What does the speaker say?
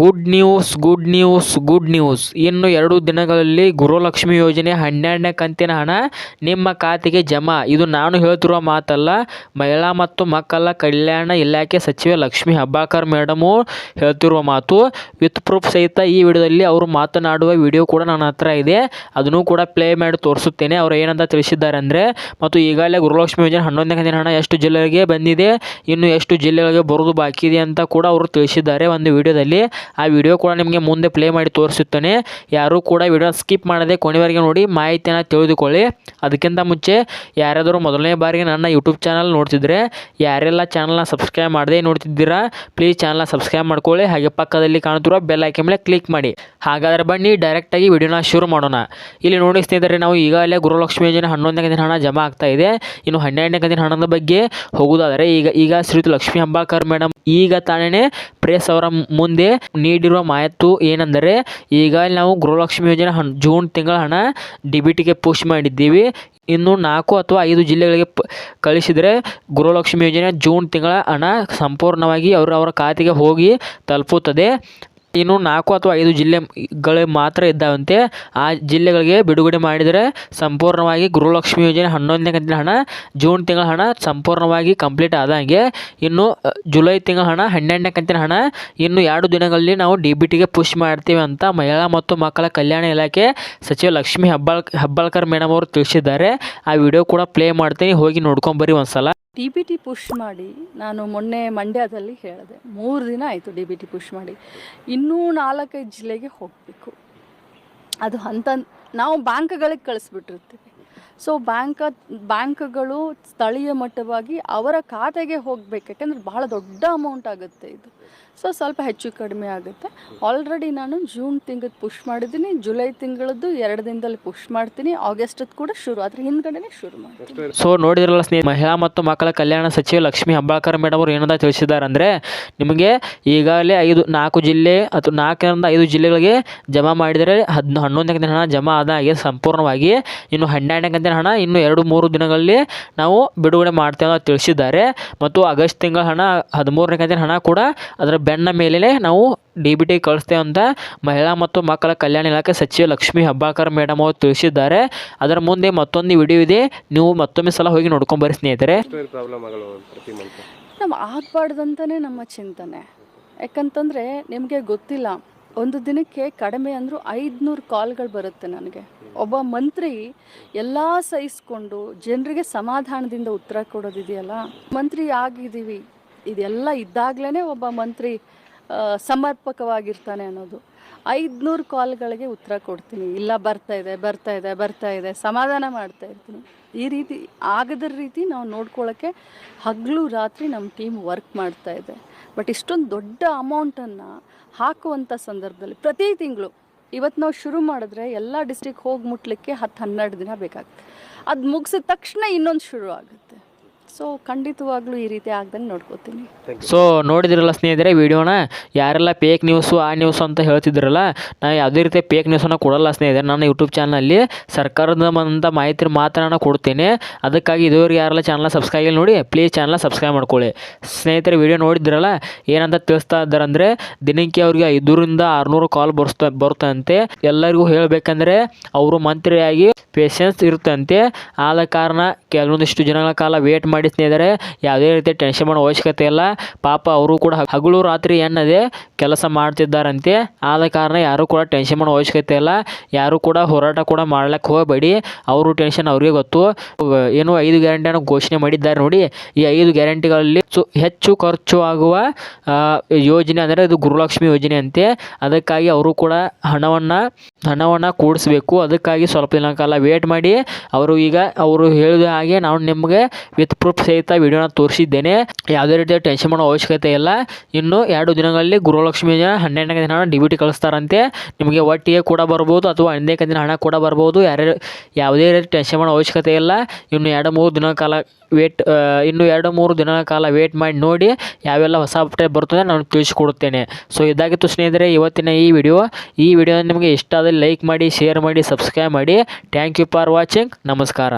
Good news good news good news ಇನ್ನು ಎರಡು ದಿನಗಳಲ್ಲಿ ಗುರುಲಕ್ಷ್ಮಿ ಯೋಜನೆ ಹನ್ನೆರಡನೇ ಕಂತಿನ ಹಣ ನಿಮ್ಮ ಖಾತೆಗೆ ಜಮಾ. ಇದು ನಾನು ಹೇಳ್ತಿರುವ ಮಾತಲ್ಲ. ಮಹಿಳಾ ಮತ್ತು ಮಕ್ಕಳ ಕಲ್ಯಾಣ ಇಲಾಖೆ ಸಚಿವೆ ಲಕ್ಷ್ಮಿ ಹಬ್ಬಾಕರ್ ಮೇಡಮು ಹೇಳ್ತಿರುವ ಮಾತು. ವಿತ್ ಪ್ರೂಫ್ ಸಹಿತ ಈ ವಿಡಿಯೋದಲ್ಲಿ ಅವರು ಮಾತನಾಡುವ ವಿಡಿಯೋ ಕೂಡ ನನ್ನ ಹತ್ರ ಇದೆ. ಅದನ್ನು ಕೂಡ ಪ್ಲೇ ಮಾಡಿ ತೋರಿಸುತ್ತೇನೆ. ಅವರು ಏನಂತ ತಿಳಿಸಿದ್ದಾರೆ ಅಂದರೆ, ಮತ್ತು ಈಗಾಗಲೇ ಗುರುಲಕ್ಷ್ಮಿ ಯೋಜನೆ ಹನ್ನೊಂದನೇ ಕಂತಿನ ಹಣ ಎಷ್ಟು ಜಿಲ್ಲೆಗಳಿಗೆ ಬಂದಿದೆ, ಇನ್ನು ಎಷ್ಟು ಜಿಲ್ಲೆಗಳಿಗೆ ಬರೋದು ಬಾಕಿ ಇದೆ ಅಂತ ಕೂಡ ಅವರು ತಿಳಿಸಿದ್ದಾರೆ ಒಂದು ವಿಡಿಯೋದಲ್ಲಿ. ಆ ವಿಡಿಯೋ ಕೂಡ ನಿಮಗೆ ಮುಂದೆ ಪ್ಲೇ ಮಾಡಿ ತೋರಿಸುತ್ತೇನೆ. ಯಾರೂ ಕೂಡ ವಿಡಿಯೋ ಸ್ಕಿಪ್ ಮಾಡದೆ ಕೊನೆವರೆಗೆ ನೋಡಿ ಮಾಹಿತಿಯನ್ನು ತಿಳಿದುಕೊಳ್ಳಿ. ಅದಕ್ಕಿಂತ ಮುಂಚೆ ಯಾರಾದರೂ ಮೊದಲನೇ ಬಾರಿಗೆ ನನ್ನ ಯೂಟ್ಯೂಬ್ ಚಾನಲ್ ನೋಡ್ತಿದ್ರೆ, ಯಾರೆಲ್ಲ ಚಾನಲ್ನ ಸಬ್ಸ್ಕ್ರೈಬ್ ಮಾಡದೆ ನೋಡ್ತಿದ್ದೀರಾ ಪ್ಲೀಸ್ ಚಾನಲ್ನ ಸಬ್ಸ್ಕ್ರೈಬ್ ಮಾಡ್ಕೊಳ್ಳಿ. ಹಾಗೆ ಪಕ್ಕದಲ್ಲಿ ಕಾಣುತ್ತಿರುವ ಬೆಲ್ ಐಕೆ ಮೇಲೆ ಕ್ಲಿಕ್ ಮಾಡಿ. ಹಾಗಾದರೆ ಬನ್ನಿ ಡೈರೆಕ್ಟಾಗಿ ವಿಡಿಯೋನ ಶುರು ಮಾಡೋಣ. ಇಲ್ಲಿ ನೋಡಿ ಸ್ನೇಹಿತರೆ, ನಾವು ಈಗಾಗಲೇ ಗುರುಲಕ್ಷ್ಮಿ ಯೋಜನೆ ಹನ್ನೊಂದನೇ ದಿನ ಹಣ ಜಮಾ ಆಗ್ತಾ ಇದೆ. ಇನ್ನು ಹನ್ನೆರಡನೇ ದಿನ ಹಣದ ಬಗ್ಗೆ ಹೋಗುವುದಾದರೆ ಈಗ ಈಗ ಶ್ರೀಯುತ ಲಕ್ಷ್ಮೀ ಅಂಬಾಕರ್ ಮೇಡಮ್ ಈಗ ತಾನೇ ಪ್ರೇಸ್ ಅವರ ಮುಂದೆ ನೀಡಿರುವ ಮಾಹಿತಿ ಏನೆಂದರೆ, ಈಗ ನಾವು ಗೃಹಲಕ್ಷ್ಮಿ ಯೋಜನೆ ಹಣ ಜೂನ್ ತಿಂಗಳ ಹಣ ಡಿಬಿಟಿಗೆ ಪೋಸ್ಟ್ ಮಾಡಿದ್ದೀವಿ. ಇನ್ನು ನಾಲ್ಕು ಅಥವಾ ಐದು ಜಿಲ್ಲೆಗಳಿಗೆ ಪ, ಕಳಿಸಿದರೆ ಗೃಹಲಕ್ಷ್ಮಿ ಯೋಜನೆ ಜೂನ್ ತಿಂಗಳ ಹಣ ಸಂಪೂರ್ಣವಾಗಿ ಅವರವರ ಅವರ ಖಾತೆಗೆ ಹೋಗಿ ತಲುಪುತ್ತದೆ. ಇನ್ನು ನಾಲ್ಕು ಅಥವಾ ಐದು ಜಿಲ್ಲೆಗಳು ಮಾತ್ರ ಇದ್ದಾವಂತೆ. ಆ ಜಿಲ್ಲೆಗಳಿಗೆ ಬಿಡುಗಡೆ ಮಾಡಿದರೆ ಸಂಪೂರ್ಣವಾಗಿ ಗೃಹಲಕ್ಷ್ಮಿ ಯೋಜನೆ ಹನ್ನೊಂದನೇ ಕಂತಿನ ಹಣ, ಜೂನ್ ತಿಂಗಳ ಹಣ ಸಂಪೂರ್ಣವಾಗಿ ಕಂಪ್ಲೀಟ್ ಆದಂಗೆ. ಇನ್ನು ಜುಲೈ ತಿಂಗಳ ಹಣ ಹನ್ನೆರಡನೇ ಕಂತಿನ ಹಣ. ಇನ್ನು ಎರಡು ದಿನಗಳಲ್ಲಿ ನಾವು ಡಿ ಬಿ ಟಿಗೆ ಪುಷ್ ಮಾಡ್ತೀವಿ ಅಂತ ಮಹಿಳಾ ಮತ್ತು ಮಕ್ಕಳ ಕಲ್ಯಾಣ ಇಲಾಖೆ ಸಚಿವ ಲಕ್ಷ್ಮೀ ಹೆಬ್ಬಾಳ್, ಹೆಬ್ಬಾಳ್ಕರ್ ಮೇಡಮ್ ಅವರು ತಿಳಿಸಿದ್ದಾರೆ. ಆ ವಿಡಿಯೋ ಕೂಡ ಪ್ಲೇ ಮಾಡ್ತೀನಿ, ಹೋಗಿ ನೋಡ್ಕೊಂಬರಿ ಒಂದು ಒಂದ್ಸಲ. ಡಿ ಬಿ ಟಿ ಪುಷ್ ಮಾಡಿ ನಾನು ಮೊನ್ನೆ ಮಂಡ್ಯದಲ್ಲಿ ಹೇಳಿದೆ. ಮೂರು ದಿನ ಆಯಿತು ಡಿ ಬಿ ಟಿ ಪುಷ್ ಮಾಡಿ. ಇನ್ನೂ ನಾಲ್ಕೈದು ಜಿಲ್ಲೆಗೆ ಹೋಗಬೇಕು. ಅದು ಹಂತ ನಾವು ಬ್ಯಾಂಕ್ಗಳಿಗೆ ಕಳಿಸ್ಬಿಟ್ಟಿರ್ತೀವಿ. ಸೊ ಬ್ಯಾಂಕ, ಬ್ಯಾಂಕ್ಗಳು ಸ್ಥಳೀಯ ಮಟ್ಟವಾಗಿ ಅವರ ಖಾತೆಗೆ ಹೋಗಬೇಕು. ಯಾಕೆಂದ್ರೆ ಭಾಳ ದೊಡ್ಡ ಅಮೌಂಟ್ ಆಗುತ್ತೆ ಇದು. ಸೊ ಸ್ವಲ್ಪ ಹೆಚ್ಚು ಕಡಿಮೆ ಆಗುತ್ತೆ. ಆಲ್ರೆಡಿ ನಾನು ಜೂನ್ ತಿಂಗಳದ್ದು ಪುಷ್ ಮಾಡಿದ್ದೀನಿ. ಜುಲೈ ತಿಂಗಳದ್ದು ಎರಡು ದಿನದಲ್ಲಿ ಪುಷ್ ಮಾಡ್ತೀನಿ. ಆಗಸ್ಟದ್ದು ಕೂಡ ಶುರು. ಅದ್ರ ಹಿಂದ್ಗಡೆ ಶುರು ಮಾಡ್ತೀನಿ. ಸೊ ನೋಡಿದ್ರಲ್ಲ ಸ್ನೇಹಿತ ಮಹಿಳಾ ಮತ್ತು ಮಕ್ಕಳ ಕಲ್ಯಾಣ ಸಚಿವ ಲಕ್ಷ್ಮಿ ಹೆಬ್ಬಾಳ್ಕರ್ ಮೇಡಮ್ ಅವರು ಏನಂತ ತಿಳಿಸಿದ್ದಾರೆ ಅಂದರೆ, ನಿಮಗೆ ಈಗಾಗಲೇ ಐದು, ನಾಲ್ಕು ಜಿಲ್ಲೆ ಅಥವಾ ನಾಲ್ಕರಿಂದ ಐದು ಜಿಲ್ಲೆಗಳಿಗೆ ಜಮಾ ಮಾಡಿದರೆ ಹದ್, ಹನ್ನೊಂದನೇ ಕಂತಿನ ಹಣ ಜಮಾ ಆದಾಗೆ ಸಂಪೂರ್ಣವಾಗಿ ಇನ್ನು ಹನ್ನೆರಡನೇ ಕಂತಿನ ಹಣ ಇನ್ನು ಎರಡು, ಮೂರು ದಿನಗಳಲ್ಲಿ ನಾವು ಬಿಡುಗಡೆ ಮಾಡ್ತೇವೆ ಅಂತ ತಿಳಿಸಿದ್ದಾರೆ. ಮತ್ತು ಆಗಸ್ಟ್ ತಿಂಗಳ ಹಣ, ಹದಿಮೂರನೇ ಕಂತಿನ ಹಣ ಕೂಡ ಅದರ ಬೆನ್ನ ಮೇಲೆ ನಾವು ಡಿ ಬಿ ಟಿ ಕಳಿಸ್ತೇವೆ ಅಂತ ಮಹಿಳಾ ಮತ್ತು ಮಕ್ಕಳ ಕಲ್ಯಾಣ ಇಲಾಖೆ ಸಚಿವ ಲಕ್ಷ್ಮಿ ಹಬ್ಬಾಕರ್ ಮೇಡಮ್ ಅವರು ತಿಳಿಸಿದ್ದಾರೆ. ಅದರ ಮುಂದೆ ಮತ್ತೊಂದು ವಿಡಿಯೋ ಇದೆ. ನೀವು ಮತ್ತೊಮ್ಮೆ ಸಲ ಹೋಗಿ ನೋಡ್ಕೊಂಬರಿ ಸ್ನೇಹಿತರೆ. ನಮ್ಮ ಆಗಬಾರ್ದಂತಲೇ ನಮ್ಮ ಚಿಂತನೆ. ಯಾಕಂತಂದರೆ ನಿಮಗೆ ಗೊತ್ತಿಲ್ಲ ಒಂದು ದಿನಕ್ಕೆ ಕಡಿಮೆ ಅಂದರೂ ಐದುನೂರು ಕಾಲ್ಗಳು ಬರುತ್ತೆ ನನಗೆ. ಒಬ್ಬ ಮಂತ್ರಿ ಎಲ್ಲ ಸಹಿಸ್ಕೊಂಡು ಜನರಿಗೆ ಸಮಾಧಾನದಿಂದ ಉತ್ತರ ಕೊಡೋದಿದೆಯಲ್ಲ? ಮಂತ್ರಿ ಆಗಿದ್ದೀವಿ. ಇದೆಲ್ಲ ಇದ್ದಾಗಲೇ ಒಬ್ಬ ಮಂತ್ರಿ ಸಮರ್ಪಕವಾಗಿರ್ತಾನೆ ಅನ್ನೋದು. ಐದುನೂರು ಕಾಲ್ಗಳಿಗೆ ಉತ್ತರ ಕೊಡ್ತೀನಿ. ಇಲ್ಲ, ಬರ್ತಾ ಇದೆ ಬರ್ತಾ ಇದೆ ಬರ್ತಾ ಇದೆ, ಸಮಾಧಾನ ಮಾಡ್ತಾ ಇರ್ತೀನಿ. ಈ ರೀತಿ, ಆಗದ ರೀತಿ ನಾವು ನೋಡ್ಕೊಳ್ಳೋಕ್ಕೆ ಹಗಲು ರಾತ್ರಿ ನಮ್ಮ ಟೀಮ್ ವರ್ಕ್ ಮಾಡ್ತಾ ಇದೆ. ಬಟ್ ಇಷ್ಟೊಂದು ದೊಡ್ಡ ಅಮೌಂಟನ್ನು ಹಾಕುವಂಥ ಸಂದರ್ಭದಲ್ಲಿ ಪ್ರತಿ ತಿಂಗಳು, ಇವತ್ತು ನಾವು ಶುರು ಮಾಡಿದ್ರೆ ಎಲ್ಲ ಡಿಸ್ಟಿಕ್ ಹೋಗಿ ಮುಟ್ಲಿಕ್ಕೆ ಹತ್ತು ಹನ್ನೆರಡು ದಿನ ಬೇಕಾಗುತ್ತೆ. ಅದು ಮುಗಿಸಿದ ತಕ್ಷಣ ಇನ್ನೊಂದು ಶುರು ಆಗುತ್ತೆ ಸೊ ಖಂಡಿತವಾಗ್ಲೂ ಈ ರೀತಿ ಆಗ್ದಂಗೆ ನೋಡ್ಕೋತೀನಿ. ಸೊ ನೋಡಿದಿರಲ್ಲ ಸ್ನೇಹಿತರೆ ವಿಡಿಯೋನ? ಯಾರೆಲ್ಲ ಪೇಕ್ ನ್ಯೂಸು ಆ ನ್ಯೂಸ್ ಅಂತ ಹೇಳ್ತಿದ್ರಲ್ಲ ನಾ ಯಾವುದೇ ರೀತಿ ಪೇಕ್ ನ್ಯೂಸನ್ನು ಕೊಡಲ್ಲ ಸ್ನೇಹಿತರೆ. ನನ್ನ ಯೂಟ್ಯೂಬ್ ಚಾನಲಲ್ಲಿ ಸರ್ಕಾರದ ಬಂದಂಥ ಮಾಹಿತಿ ಮಾತ್ರ ನಾನು ಕೊಡ್ತೇನೆ. ಅದಕ್ಕಾಗಿ ಇದುವರೆಗೆ ಯಾರೆಲ್ಲ ಚಾನಲ್ ಸಬ್ಸ್ಕ್ರೈಬ್ ಇಲ್ಲ ನೋಡಿ ಪ್ಲೀಸ್ ಚಾನಲ್ ಸಬ್ಸ್ಕ್ರೈಬ್ ಮಾಡ್ಕೊಳ್ಳಿ. ಸ್ನೇಹಿತರೆ ವಿಡಿಯೋ ನೋಡಿದ್ರಲ್ಲ ಏನಂತ ತಿಳಿಸ್ತಾ ಇದ್ದಾರೆ ಅಂದರೆ ದಿನಕ್ಕೆ ಅವ್ರಿಗೆ ಐದರಿಂದ ಆರುನೂರು ಕಾಲ್ ಬರ್ಸ್ತಾ ಬರುತ್ತಂತೆ. ಎಲ್ಲರಿಗೂ ಹೇಳಬೇಕಂದ್ರೆ ಅವರು ಮಂತ್ರಿಯಾಗಿ ಪೇಷನ್ಸ್ ಇರುತ್ತಂತೆ. ಆದ ಕಾರಣ ಕೆಲವೊಂದಿಷ್ಟು ಜನಗಳ ಕಾಲ ವೇಟ್ ಮಾಡಿ ಸ್ನೇಹಿತರೆ, ಯಾವುದೇ ರೀತಿ ಟೆನ್ಷನ್ ಮಾಡೋ ಅವಶ್ಯಕತೆ ಇಲ್ಲ. ಪಾಪ ಅವರು ಕೂಡ ಹಗಲು ರಾತ್ರಿ ಎನ್ನದೇ ಕೆಲಸ ಮಾಡ್ತಿದ್ದಾರಂತೆ. ಆದ ಕಾರಣ ಯಾರು ಕೂಡ ಟೆನ್ಷನ್ ಮಾಡೋ ಅವಶ್ಯಕತೆ ಇಲ್ಲ. ಯಾರು ಕೂಡ ಹೋರಾಟ ಕೂಡ ಮಾಡ್ಲಿಕ್ಕೆ ಹೋಗಬೇಡಿ. ಅವರು ಟೆನ್ಷನ್ ಅವ್ರಿಗೆ ಗೊತ್ತು. ಏನು ಐದು ಗ್ಯಾರಂಟಿಯನ್ನು ಘೋಷಣೆ ಮಾಡಿದ್ದಾರೆ ನೋಡಿ. ಈ ಐದು ಗ್ಯಾರಂಟಿಗಳಲ್ಲಿ ಹೆಚ್ಚು ಖರ್ಚು ಆಗುವ ಯೋಜನೆ ಅಂದರೆ ಇದು ಗುರುಲಕ್ಷ್ಮಿ ಯೋಜನೆ ಅಂತೆ. ಅದಕ್ಕಾಗಿ ಅವರು ಕೂಡ ಹಣವನ್ನು ಹಣವನ್ನು ಕೂಡಿಸಬೇಕು. ಅದಕ್ಕಾಗಿ ಸ್ವಲ್ಪ ದಿನ ಕಾಲ ವೇಟ್ ಮಾಡಿ, ಅವರು ಈಗ, ಅವರು ಹೇಳಿದ ಹಾಗೆ ನಾನು ನಿಮಗೆ ವಿತ್ ಪ್ರೂಫ್ ಸಹಿತ ವಿಡಿಯೋನ ತೋರಿಸಿದ್ದೇನೆ. ಯಾವುದೇ ರೀತಿಯ ಟೆನ್ಷನ್ ಮಾಡೋ ಅವಶ್ಯಕತೆ ಇಲ್ಲ. ಇನ್ನು ಎರಡು ದಿನಗಳಲ್ಲಿ ಗೃಹಲಕ್ಷ್ಮಿ ಯೋಜನೆ ಹನ್ನೆರಡನೇ ದಿನ ಡಿ ಬಿ ಟಿ ಕಳಿಸ್ತಾರಂತೆ. ನಿಮಗೆ ಒಟ್ಟಿಗೆ ಕೂಡ ಬರ್ಬೋದು ಅಥವಾ ಒಂದೇ ದಿನ ಹಣ ಕೂಡ ಬರ್ಬೋದು. ಯಾರ್ಯಾರು, ಯಾವುದೇ ರೀತಿ ಟೆನ್ಷನ್ ಮಾಡೋ ಅವಶ್ಯಕತೆ ಇಲ್ಲ. ಇನ್ನು ಎರಡು, ಮೂರು ದಿನ ಕಾಲ ವೇಟ್ ಇನ್ನು ಎರಡು ಮೂರು ದಿನಗಳ ಕಾಲ ವೇಟ್ ಮಾಡಿ ನೋಡಿ ಯಾವೆಲ್ಲ ಹೊಸ ಅಪ್ಡೇಟ್ ಬರ್ತದೆ ನಾನು ತಿಳಿಸ್ಕೊಡುತ್ತೇನೆ. ಸೊ ಇದಾಗಿತ್ತು ಸ್ನೇಹಿತರೆ, ಇವತ್ತಿನ ಈ ವಿಡಿಯೋ ಈ ವಿಡಿಯೋ ನಿಮಗೆ ಇಷ್ಟ ಆದರೆ ಲೈಕ್ ಮಾಡಿ ಶೇರ್ ಮಾಡಿ ಸಬ್ಸ್ಕ್ರೈಬ್ ಮಾಡಿ. ಥ್ಯಾಂಕ್ ಯು ಫಾರ್ ವಾಚಿಂಗ್ ನಮಸ್ಕಾರ.